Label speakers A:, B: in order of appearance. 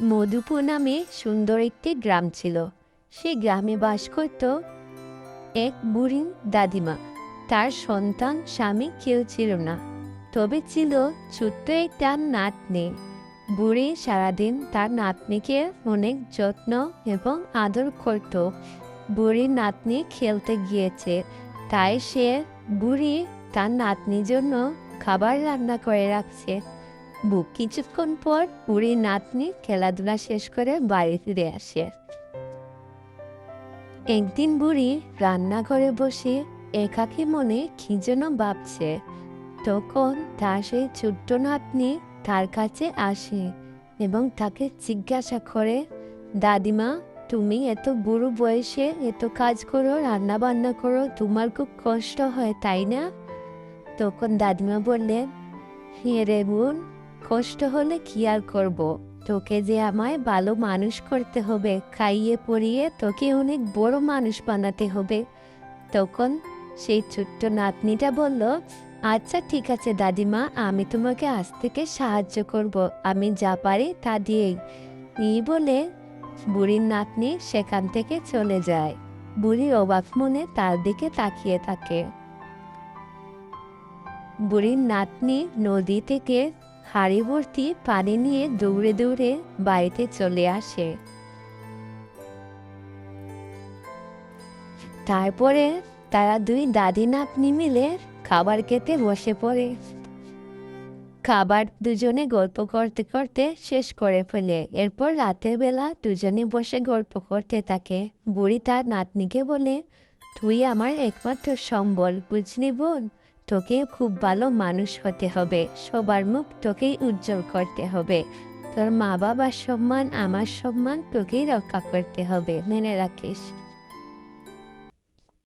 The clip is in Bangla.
A: মধুপুর নামে সুন্দর একটি গ্রাম ছিল। সেই গ্রামে বাস করত এক বুড়ি দাদিমা। তার সন্তান, স্বামী কেউ ছিল না। তবে ছিল ছোট্ট একটা নাতনি। বুড়ি সারাদিন তার নাতনিকে অনেক যত্ন এবং আদর করত। বুড়ির নাতনি খেলতে গিয়েছে, তাই সে বুড়ি তার নাতনির জন্য খাবার রান্না করে রাখছে। বুক কিছুক্ষণ পর বুড়ির নাতনি খেলাধুলা শেষ করে বাড়ি ফিরে আসে। একদিন বুড়ি রান্নাঘরে বসে একাকী মনে কি যেন ভাবছে। তখন তার সেই ছোট্ট নাতনি তার কাছে আসে এবং তাকে জিজ্ঞাসা করে, দাদিমা, তুমি এত বুড়ো বয়সে এত কাজ করো রান্না বান্না করো, তোমার খুব কষ্ট হয়, তাই না? তখন দাদিমা বললেন হে রে বোন কষ্ট হলে কি আর করব। তোকে যে আমায় ভালো মানুষ করতে হবে, খাইয়ে পরিয়ে তোকে অনেক বড় মানুষ বানাতে হবে। তখন সেই ছোট্ট নাতনিটা বলল আচ্ছা ঠিক আছে দাদিমা, আমি তোমাকে আজ থেকে সাহায্য করব, আমি যা পারি তা দিয়েই। এই বলে বুড়ির নাতনি সেখান থেকে চলে যায়। বুড়ি অবাক মনে তার দিকে তাকিয়ে থাকে। বুড়ির নাতনি নদী থেকে হাড়ি ভর্তি পানি নিয়ে দৌড়ে দৌড়ে বাড়িতে চলে আসে। তারপরে তারা দুই দাদি নাতনি মিলে খাবার খেতে বসে পড়ে। খাবার দুজনে গল্প করতে করতে শেষ করে ফেলে। এরপর রাতের বেলা দুজনে বসে গল্প করতে থাকে। বুড়ি তার নাতনিকে বলে, তুই আমার একমাত্র সম্বল, বুঝলি বোন? তোকে খুব ভালো মানুষ হতে হবে, সবার মুখ তোকেই উজ্জ্বল করতে হবে। তোর মা বাবার সম্মান, আমার সম্মান তোকেই রক্ষা করতে হবে, মেনে রাখিস।